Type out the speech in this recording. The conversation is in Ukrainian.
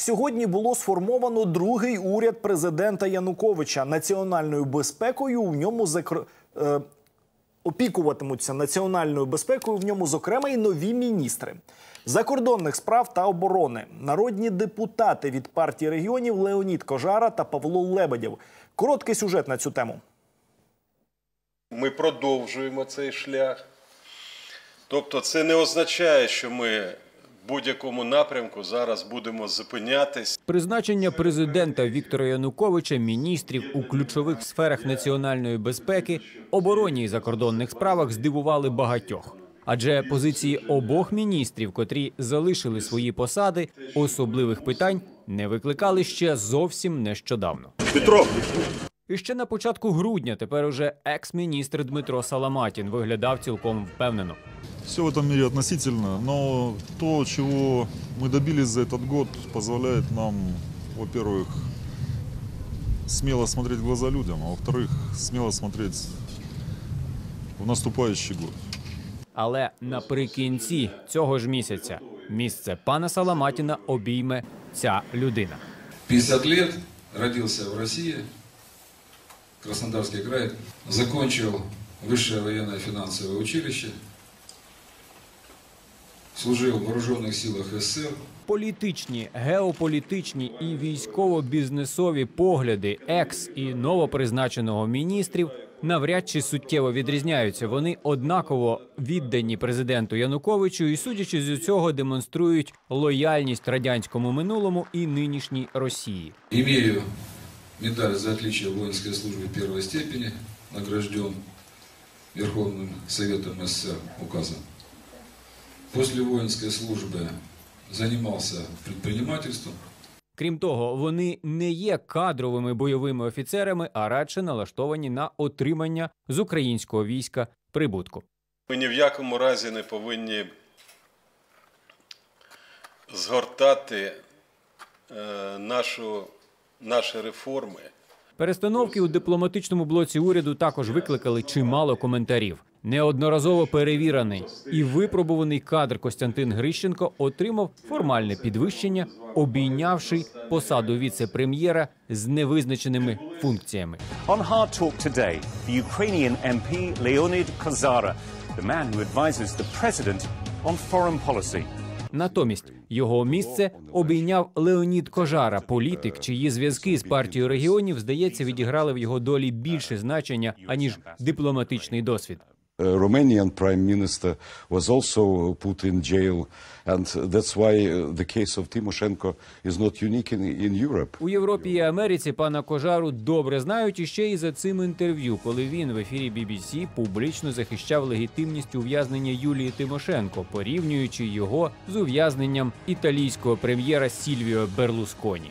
Сьогодні було сформовано другий уряд президента Януковича. Національною безпекою в ньому закр... е, опікуватимуться національною безпекою в ньому, зокрема, і нові міністри закордонних справ та оборони, народні депутати від партії регіонів Леонід Кожара та Павло Лебедєв. Короткий сюжет на цю тему. Ми продовжуємо цей шлях. Тобто, це не означає, що ми будь-якому напрямку зараз будемо зупинятись. Призначення президента Віктора Януковича міністрів у ключових сферах національної безпеки, обороні і закордонних справах здивували багатьох. Адже позиції обох міністрів, котрі залишили свої посади, особливих питань не викликали ще зовсім нещодавно. І ще на початку грудня тепер уже екс-міністр Дмитро Саламатін виглядав цілком впевнено. Все в этом мире относительно, но то, чего мы добились за этот год, позволяет нам, во-первых, смело смотреть в глаза людям, а во-вторых, смело смотреть в наступающий год. Але наприкінці цього ж місяця місце пана Саламатіна обійме ця людина. 50 лет, родился в России, Краснодарский край, закончил высшее военное финансовое училище, служил в вооруженных силах СССР, Політичні, геополітичні і військово-бізнесові погляди екс і новопризначеного міністрів навряд чи суттєво відрізняються. Вони однаково віддані президенту Януковичу і, судячи з цього, демонструють лояльність радянському минулому і нинішній Росії. имею медаль за отличие в воинской службе первой степени, награжден Верховным Советом СССР указом. После воинской службы занимался предпринимательством, Крім того, вони не є кадровими бойовими офіцерами, а радше налаштовані на отримання з українського війська прибутку. Ми ні в якому разі не повинні згортати е, нашу, наші реформи. Перестановки у дипломатичному блоці уряду також викликали чимало коментарів. Неодноразово перевірений і випробуваний кадр Костянтин Грищенко отримав формальне підвищення, обійнявши посаду віце-прем'єра з невизначеними функціями. On Hard Talk today, the Ukrainian MP Leonid Kozara, the man who advises the president on foreign policy. Натомість його місце обійняв Леонід Кожара, політик, чиї зв'язки з партією регіонів, здається, відіграли в його долі більше значення аніж дипломатичний досвід. Uh, Romanian prime minister was also put in jail, and that's why uh, the case of Timoshenko is not unique in, in Europe. У Європі і Америці пана Кожару добре знають іще і за цим інтерв'ю, коли він в ефірі BBC публічно захищав легітимність ув'язнення Юлії Тимошенко, порівнюючи його з ув'язненням італійського прем'єра Сільвіо Берлусконі.